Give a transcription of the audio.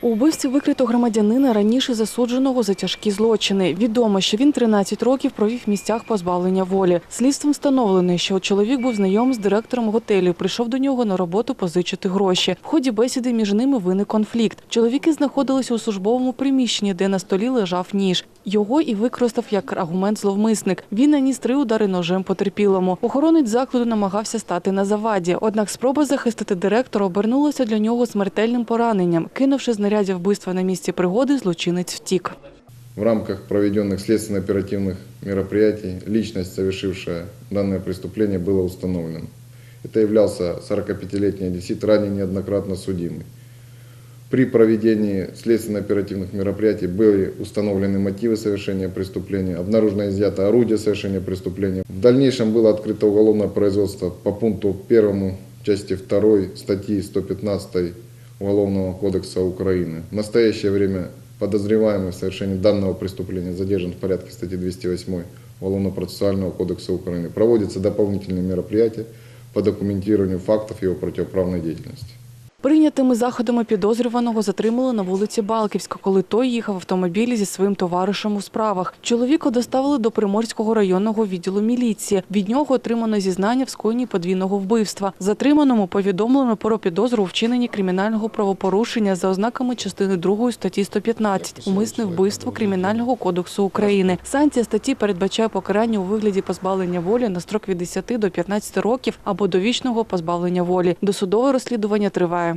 У вбивстві викрито громадянина раніше засудженого за тяжкі злочини. Відомо, що він 13 років провів в місцях позбавлення волі. Слідством встановлено, що чоловік був знайомий з директором готелю. Прийшов до нього на роботу позичити гроші. В ході бесіди між ними виник конфлікт. Чоловіки знаходилися у службовому приміщенні, де на столі лежав ніж. Його і використав як аргумент зловмисник. Він наніс три удари ножем потерпілому. Охоронець закладу намагався стати на заваді. Однак спроба захистити директора обернулася для нього смертельним пораненням. Кинувши знаряддя вбивства на місці пригоди, злочинець втік. В рамках проведенных следственно-оперативных мероприятий личность, совершившая данное преступление, была установлена. Это являлся 45-летний одессит, ранее неоднократно судимый. При проведении следственно-оперативных мероприятий были установлены мотивы совершения преступления, обнаружено изъято орудие совершения преступления. В дальнейшем было открыто уголовное производство по пункту 1 части 2 статьи 115 Уголовного кодекса Украины. В настоящее время подозреваемый в совершении данного преступления задержан в порядке статьи 208 Уголовно-процессуального кодекса Украины. Проводятся дополнительные мероприятия по документированию фактов его противоправной деятельности. Прийнятими заходами підозрюваного затримали на вулиці Балківська, коли той їхав в автомобілі зі своїм товаришем у справах. Чоловіка доставили до Приморського районного відділу міліції. Від нього отримано зізнання в скоєнні подвійного вбивства. Затриманому повідомлено про підозру у вчиненні кримінального правопорушення за ознаками частини 2 статті 115 умисне вбивство Кримінального кодексу України. Санкція статті передбачає покарання у вигляді позбавлення волі на строк від 10 до 15 років або довічного позбавлення волі. Досудове розслідування триває.